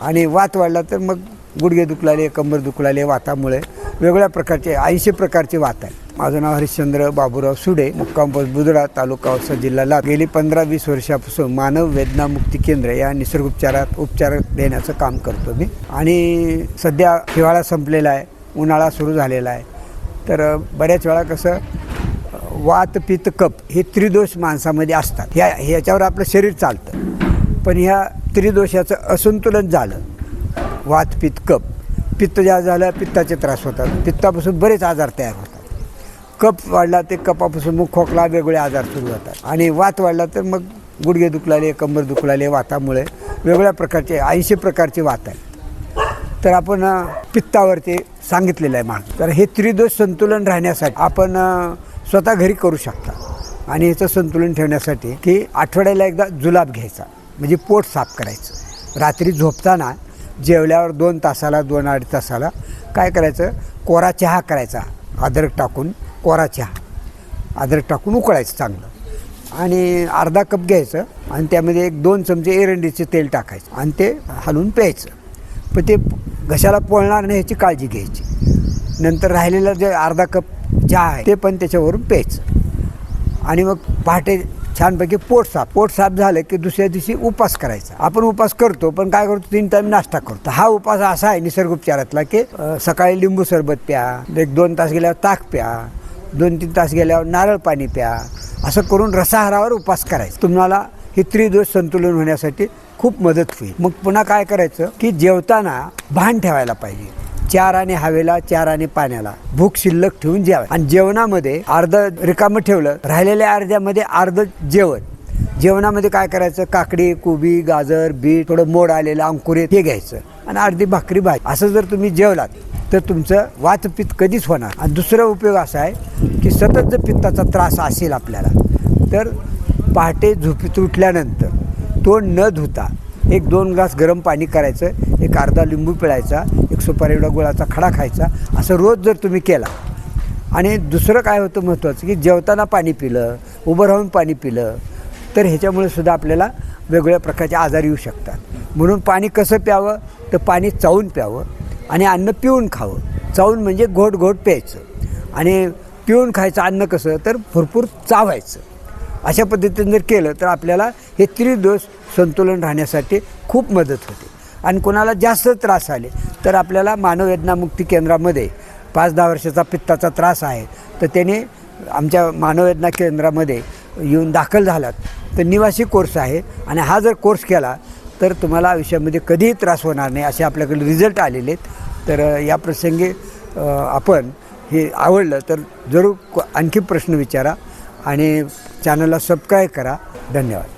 आणि वात वाढला तर मग गुडघे दुखलाले कंबर दुखलाले वातामुळे वेगवेगळ्या प्रकारचे ऐंशी प्रकारचे वात आहेत. माझं नाव हरिश्चंद्र बाबूराव सुडे मुक्काम पोस्ट तालुका औसा जिल्हा गेली पंधरा वीस वर्षापासून मानव वेदना मुक्ती केंद्र या निसर्गोपचारात उपचार देण्याचं काम करतो मी. आणि सध्या हिवाळा संपलेला आहे उन्हाळा सुरू झालेला आहे. तर बऱ्याच वेळा कसं वात पित्त कप हे त्रिदोष माणसामध्ये असतात. ह्या ह्याच्यावर आपलं शरीर चालतं. पण ह्या त्रिदोषाचं असंतुलन झालं. वात पित्त कप. पित्त ज्या झालं पित्ताचे त्रास होतात. पित्तापासून बरेच आजार तयार होतात. कप वाढला ते कपापासून मुख खोकला वेगवेगळे आजार सुरू होतात. आणि वात वाढला तर मग गुडघे दुखलाले कंबर दुखलाले वातामुळे वेगवेगळ्या प्रकारचे ऐंशी प्रकारचे वात आहेत. तर आपण पित्तावरती सांगितलेलं आहे मार्ग. तर हे त्रिदोष संतुलन राहण्यासाठी आपण स्वतः घरी करू शकता. आणि ह्याचं संतुलन ठेवण्यासाठी की आठवड्याला एकदा जुलाब घ्यायचा. म्हणजे पोट साफ करायचं. रात्री झोपताना जेवल्यावर दोन तासाला दोन अडीच तासाला काय करायचं? कोरा चहा करायचा. अद्रक टाकून कोरा चहा. अद्रक टाकून उकळायचं चांगलं. आणि अर्धा कप घ्यायचं आणि त्यामध्ये एक दोन चमचे एरंडीचे तेल टाकायचं आणि ते हलवून प्यायचं. पण ते घशाला पोळणार नाही ह्याची काळजी घ्यायची. नंतर राहिलेला जे अर्धा कप चहा आहे ते पण त्याच्यावरून प्यायचं. आणि मग पहाटे छानपैकी पोट साफ. पोट साफ झालं की दुसऱ्या दिवशी उपास करायचा. आपण उपास करतो पण काय करतो? तीन टाइम नाश्ता करतो. हा उपास असा आहे निसर्गोपचारातला की सकाळी लिंबू सरबत प्या एक दोन तास गेल्यावर ताक प्या दोन तीन तास गेल्यावर नारळ पाणी प्या असं करून रसाहारावर उपास करायचा. तुम्हाला हे त्रिदोष संतुलन होण्यासाठी खूप मदत होईल. मग पुन्हा काय करायचं की जेवताना भान ठेवायला पाहिजे. चार आणि हवेला चार आणि पाण्याला. भूक शिल्लक ठेवून जेवा आणि जेवणामध्ये अर्ध रिकामं ठेवलं राहिलेल्या अर्ध्यामध्ये अर्ध जेवण. जेवणामध्ये काय करायचं? काकडी कोबी गाजर बीट थोडं मोड आलेलं अंकुरित हे घ्यायचं. आणि अर्धी भाकरी भाजी. असं जर तुम्ही जेवलात तर तुमचं वातपित्त कधीच होणार. आणि दुसरा उपयोग असा आहे की सतत जर पित्ताचा त्रास असेल आपल्याला तर पहाटे झोपीत उठल्यानंतर तोंड न धुता एक दोन ग्लास गरम पाणी करायचं. एक अर्धा लिंबू पिळायचा एक सुपारी एवढा गुळाचा खडा खायचा असं रोज जर तुम्ही केला. आणि दुसरं काय होतं महत्त्वाचं की जेवताना पाणी पिलं उभं राहून पाणी पिलं तर ह्याच्यामुळे सुद्धा आपल्याला वेगवेगळ्या प्रकारचे आजार येऊ शकतात. म्हणून पाणी कसं प्यावं? तर पाणी चावून प्यावं आणि अन्न पिऊन खावं. चावून म्हणजे घोट घोट प्यायचं. आणि पिऊन खायचं अन्न कसं? तर भरपूर चावायचं. अशा पद्धतीने जर केलं तर आपल्याला हे त्रिदोष संतुलन राहण्यासाठी खूप मदत होते. आणि कोणाला जास्त त्रास आले तर आपल्याला मानववेदना मुक्ती केंद्रामध्ये पाच दहा वर्षाचा पित्ताचा त्रास आहे. तर त्याने आमच्या मानववेदना केंद्रामध्ये येऊन दाखल झालात. तर निवासी कोर्स आहे आणि हा जर कोर्स केला तर तुम्हाला आयुष्यामध्ये कधीही त्रास होणार नाही असे आपल्याकडे रिझल्ट आलेले आहेत. तर या प्रसंगी आपण हे आवडलं तर जरूर आणखी प्रश्न विचारा आणि चॅनलला सबस्क्राईब करा. धन्यवाद.